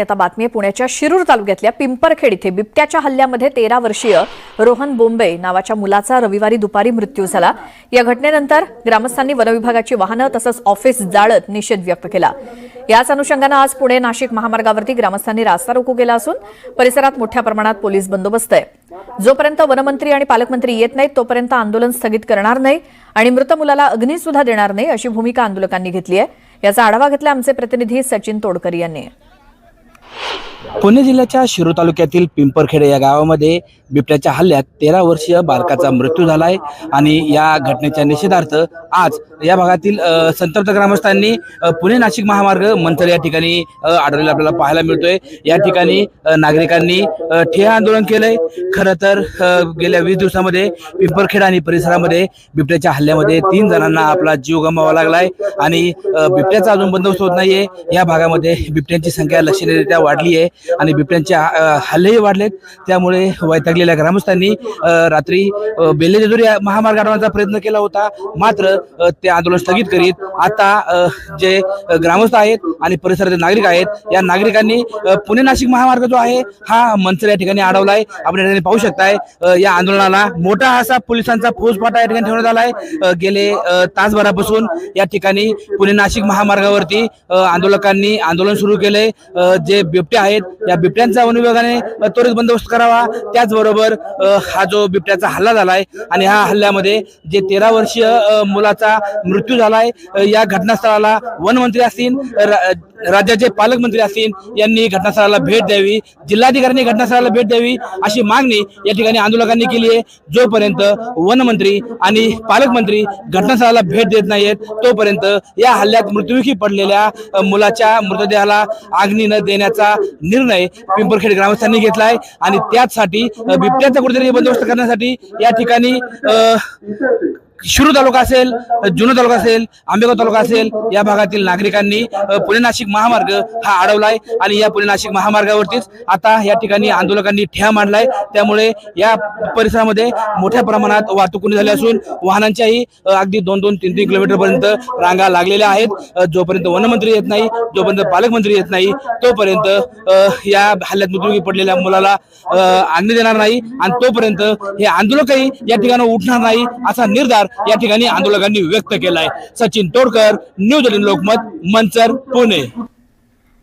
आता बातमी पुण्याच्या शिरूर तालुक्यातल्या पिंपरखेड इथे बिबट्याच्या हल्ल्यामध्ये तेरा वर्षीय रोहन बोंबे नावाच्या मुलाचा रविवारी दुपारी मृत्यू झाला. या घटनेनंतर ग्रामस्थांनी वनविभागाची वाहनं तसंच ऑफिस जाळत निषेध व्यक्त केला. याच अनुषंगानं आज पुणे नाशिक महामार्गावरती ग्रामस्थांनी रास्ता रोको केला असून परिसरात मोठ्या प्रमाणात पोलीस बंदोबस्त आहे. जोपर्यंत वनमंत्री आणि पालकमंत्री येत नाहीत तोपर्यंत आंदोलन स्थगित करणार नाही आणि मृत मुलाला अग्नी सुद्धा देणार नाही अशी भूमिका आंदोलकांनी घेतली आहे. याचा आढावा घेतला आमचे प्रतिनिधी सचिन तोडकरी यांनी. you पुणे जिल्ह्याच्या शिरो तालुक्यातील पिंपरखेडे या गावामध्ये बिबट्याच्या हल्ल्यात तेरा वर्षीय बालकाचा मृत्यू झाला आहे आणि या घटनेच्या निषेधार्थ आज या भागातील संतप्त ग्रामस्थांनी पुणे नाशिक महामार्ग मंथर या ठिकाणी आढळलेला आपल्याला पाहायला मिळतोय. या ठिकाणी नागरिकांनी अ, आंदोलन केलंय. खरं तर गेल्या वीस दिवसामध्ये पिंपरखेड आणि परिसरामध्ये बिबट्याच्या हल्ल्यामध्ये तीन जणांना आपला जीव गमावा लागलाय आणि बिबट्याचा अजून बंदोबस्त होत नाहीये. या भागामध्ये बिबट्यांची संख्या लक्षणीयरित्या वाढली आहे आणि बिबट्यांचे हल्लेही वाढलेत. त्यामुळे वैतागलेल्या ग्रामस्थांनी रात्री अ, बेल्ले या महामार्ग अडवण्याचा प्रयत्न केला होता. मात्र ते आंदोलन स्थगित करीत. आता जे ग्रामस्थ आहेत आणि परिसरातील नागरिक आहेत या नागरिकांनी पुणे नाशिक महामार्ग जो आहे हा मनसर या ठिकाणी अडवलाय आपण या ठिकाणी पाहू शकताय या आंदोलनाला मोठा असा पोलिसांचा फौजफाटा या ठिकाणी ठेवण्यात आलाय. आहे गेले तासभरापासून या ठिकाणी पुणे नाशिक महामार्गावरती आंदोलकांनी आंदोलन सुरू केले जे बिबटे आहेत या बिबट्यांचा वन विभागाने त्वरित बंदोबस्त करावा. त्याचबरोबर हा जो बिबट्याचा हल्ला झालाय आणि ह्या हल्ल्यामध्ये जे तेरा वर्षीय मुलाचा मृत्यू झालाय या घटनास्थळाला वनमंत्री असतील राज्याचे पालकमंत्री असतील यांनी घटनास्थळाला भेट द्यावी जिल्हाधिकाऱ्यांनी घटनास्थळाला भेट द्यावी अशी मागणी या ठिकाणी आंदोलकांनी केली आहे. जोपर्यंत वनमंत्री आणि पालकमंत्री घटनास्थळाला भेट देत नाहीत तोपर्यंत या हल्ल्यात मृत्युमुखी पडलेल्या मुलाच्या मृतदेहाला आग्नी न देण्याचा निर्णय पिंपरखेड ग्रामस्थांनी घेतलाय आणि त्याचसाठी बिबट्याचा कुठेतरी बंदोबस्त करण्यासाठी या ठिकाणी शिरू तालुका असेल जुनो तालुका असेल आंबेगाव तालुका असेल या भागातील नागरिकांनी पुणे नाशिक महामार्ग हा अडवलाय आणि या पुणे नाशिक महामार्गावरतीच आता या ठिकाणी आंदोलकांनी ठ्या मांडलाय. त्यामुळे या परिसरामध्ये मोठ्या प्रमाणात वाहतूक झाली असून वाहनांच्याही अगदी दोन दोन तीन तीन किलोमीटर पर्यंत रांगा लागलेल्या आहेत. जोपर्यंत वनमंत्री येत नाही जोपर्यंत पालकमंत्री येत नाही तोपर्यंत या हल्ल्यात मृत्यूमुखी पडलेल्या मुलाला अ, देणार नाही आणि तोपर्यंत हे आंदोलकही या ठिकाणी उठणार नाही असा निर्धार या ठिकाणी आंदोलकांनी व्यक्त केलाय. सचिन तोडकर न्यूज लोकमत मंचर पुणे.